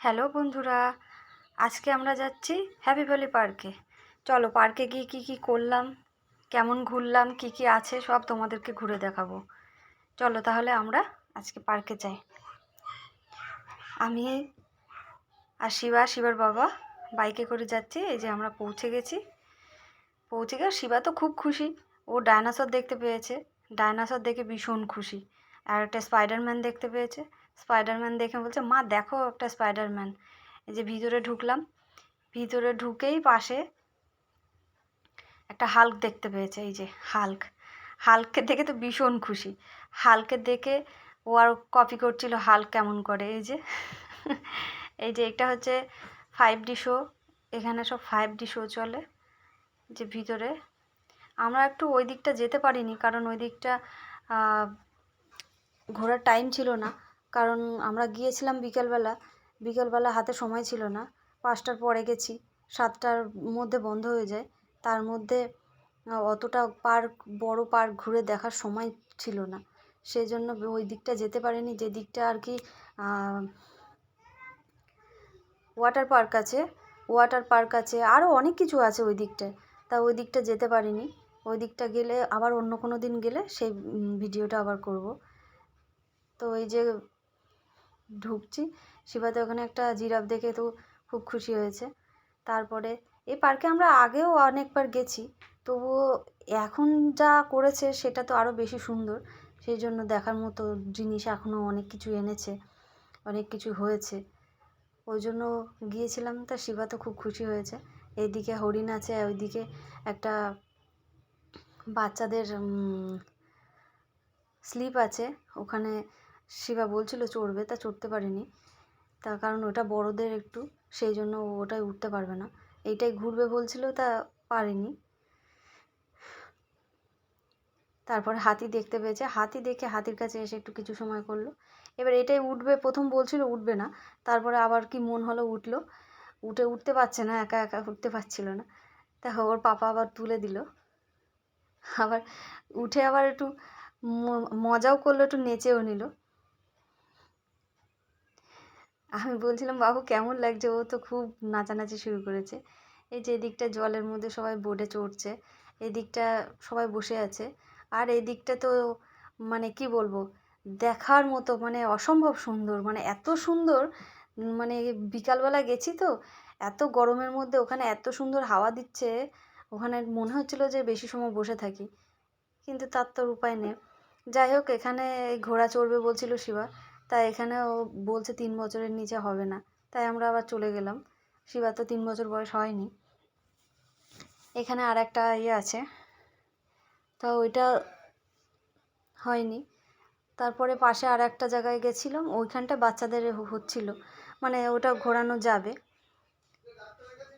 Hello বন্ধুরা, আজকে আমরা যাচ্ছি হ্যাপি ভ্যালি পার্কে চলো পার্কে গিয়ে কী কী করলাম, কেমন ঘুরলাম, কী কী আছে, সব তোমাদেরকে ঘুরে দেখাবো। চলো তাহলে আমরা আজকে পার্কে যাই। আমি আর শিবা, শিবার বাবা বাইকে করে যাচ্ছি, এই যে আমরা পৌঁছে গেছি। পৌঁছে গিয়ে শিবা তো খুব খুশি, ও ডায়নাসর দেখতে পেয়েছে। ডায়নাসর দেখে ভীষণ খুশি। আর একটা স্পাইডারম্যান দেখতে পেয়েছে। স্পাইডারম্যান দেখে বলছে, মা, দেখো একটা স্পাইডারম্যান। এই যে ভিতরে ঢুকলাম, ভিতরে ঢুকেই পাশে একটা হাল্ক দেখতে পেয়েছে, এই যে হাল্ক। হাল্ককে দেখে তো ভীষণ খুশি। হালকে দেখে ও আর কপি করছিল, হাল্ক কেমন করে, এই যে। এই যে এটা হচ্ছে ফাইভ ডি শো এখানে সব ফাইভ ডি শো চলে, যে ভিতরে। আমরা একটু ওই দিকটা যেতে পারিনি, কারণ ওই দিকটা ঘোরার টাইম ছিল না। কারণ আমরা গিয়েছিলাম বিকেলবেলা। বিকেলবেলা হাতে সময় ছিল না। পাঁচটার পরে গেছি। সাতটার মধ্যে বন্ধ হয়ে যায়। তার মধ্যে অতটা পার্ক, বড় পার্ক ঘুরে দেখার সময় ছিল না। সেই জন্য ওই দিকটা যেতে পারিনি। যে দিকটা আর কি ওয়াটার পার্ক আছে। ওয়াটার পার্ক আছে। আরও অনেক কিছু আছে ওই দিকটায়। তা ওই দিকটা যেতে পারিনি। ওই দিকটা গেলে আবার অন্য কোনো দিন গেলে সেই ভিডিওটা আবার করব। তো এই যে ঢুকছি। শিবাতে ওখানে একটা জিরাফ দেখে তো খুব খুশি হয়েছে। তারপরে এই পার্কে আমরা আগেও অনেকবার গেছি, তবুও এখন যা করেছে সেটা তো আরও বেশি সুন্দর। সেই জন্য দেখার মতো জিনিস এখনও অনেক কিছু এনেছে, অনেক কিছু হয়েছে। ওই জন্য গিয়েছিলাম, তা শিবা তো খুব খুশি হয়েছে। এইদিকে হরিণ আছে, ওইদিকে একটা বাচ্চাদের স্লিপ আছে। ওখানে শিবা বলছিল চড়বে, তা চড়তে পারেনি। তার কারণ ওটা বড়দের একটু, সেই জন্য ওটাই উঠতে পারবে না। এইটাই ঘুরবে বলছিল, তা পারেনি। তারপরে হাতি দেখতে পেয়েছে। হাতি দেখে হাতির কাছে এসে একটু কিছু সময় করল। এবার এটাই উঠবে, প্রথম বলছিল উঠবে না। তারপরে আবার কি মন হলো উঠল। উঠে উঠতে পারছে না, একা একা উঠতে পারছিল না। তা ওর পাপা আবার তুলে দিল। আবার উঠে আবার একটু মজাও করল, একটু নেচেও নিল। আমি বলছিলাম, বাবু, কেমন লাগছে? ও তো খুব নাচানাচি শুরু করেছে। এই যে এদিকটা জলের মধ্যে সবাই বোটে চড়ছে, এদিকটা সবাই বসে আছে, আর এদিকটা তো মানে কি বলব, দেখার মতো মানে অসম্ভব সুন্দর মানে এত সুন্দর মানে বিকালবেলা গেছি তো, এত গরমের মধ্যে ওখানে এত সুন্দর হাওয়া দিচ্ছে, ওখানে মনে হচ্ছিল যে বেশি সময় বসে থাকি, কিন্তু তার তো উপায় নেই। যাই হোক, এখানে ঘোড়া চড়বে বলছিল শিবা তাই এখানে ও বলছে তিন বছরের নিচে হবে না। তাই আমরা আবার চলে গেলাম। শিবা তো তিন বছর বয়স হয়নি। এখানে আর একটা ইয়ে আছে। তো ওইটা হয়নি। তারপরে পাশে আর একটা জায়গায় গেছিলাম। ওইখানটা বাচ্চাদের হচ্ছিল। মানে ওটা ঘোরানো যাবে।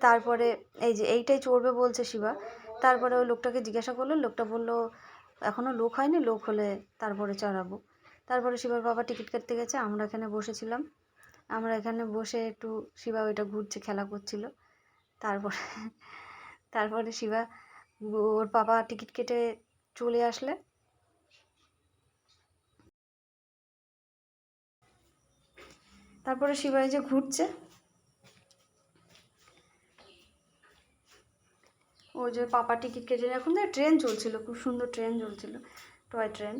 তারপরে এই যে এইটাই চড়বে বলছে শিবা। তারপরে ওই লোকটাকে জিজ্ঞাসা করল। লোকটা বলল এখনও লোক হয়নি? লোক হলে তারপরে চড়াবো। তারপরে শিবার বাবা টিকিট কাটতে গেছে, আমরা এখানে বসেছিলাম। আমরা এখানে বসে একটু শিবা ওইটা ঘুরছে, খেলা করছিল। তারপরে তারপরে শিবা, ওর বাবা টিকিট কেটে চলে আসলে। তারপরে শিবাই যে ঘুরছে। ওই যে পাপা টিকিট কেটে, এখন তো ট্রেন চলছিল, খুব সুন্দর ট্রেন চলছিল, টয় ট্রেন।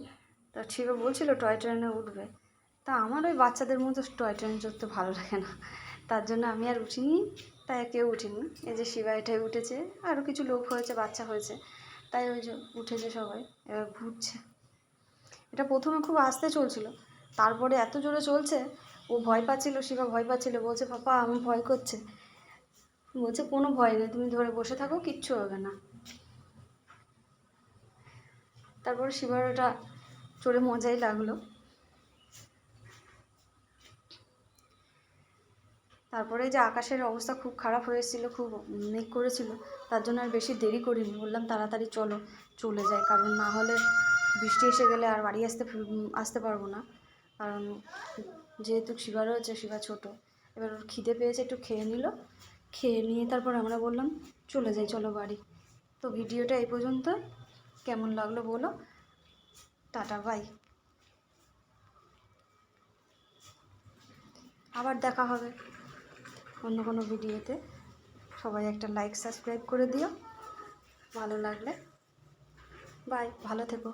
তা শিবা বলছিল টয় ট্রেনে উঠবে। তা আমার ওই বাচ্চাদের মতো টয় ট্রেন চড়তে ভালো লাগে না। তার জন্য আমি আর উঠিনি, তাই কেউ উঠিনি। এই যে শিবা এটাই উঠেছে আরও কিছু লোক হয়েছে, বাচ্চা হয়েছে, তাই ওই যে উঠেছে সবাই, এবার ঘুরছে। এটা প্রথমে খুব আস্তে চলছিল, তারপরে এত জোরে চলছে, ও ভয় পাচ্ছিল, শিবা ভয় পাচ্ছিল, বলছে, পাপা, আমি ভয় করছে। বলছে, কোনো ভয় নেই, তুমি ধরে বসে থাকো, কিচ্ছু হবে না। তারপরে শিবার ওটা চড়ে মজাই লাগল। তারপরে যে আকাশের অবস্থা খুব খারাপ হয়েছিল খুব মেঘ করেছিল, তার জন্য আর বেশি দেরি করিনি। বললাম, তাড়াতাড়ি চলো, চলে যায় কারণ না হলে বৃষ্টি এসে গেলে আর বাড়ি আসতে আসতে পারব না। কারণ যেহেতু শিবা রয়েছে, শিবা ছোটো, এবার ওর খিদে পেয়েছে, একটু খেয়ে নিল। খেয়ে নিয়ে তারপর আমরা বললাম, চলে যাই, চলো বাড়ি। তো ভিডিওটা এই পর্যন্ত। কেমন লাগল বলো। টাটা বাই আবার দেখা হবে অন্য কোনো ভিডিওতে। সবাই একটা লাইক সাবস্ক্রাইব করে দিও। ভালো লাগলে। বাই ভালো থেকো।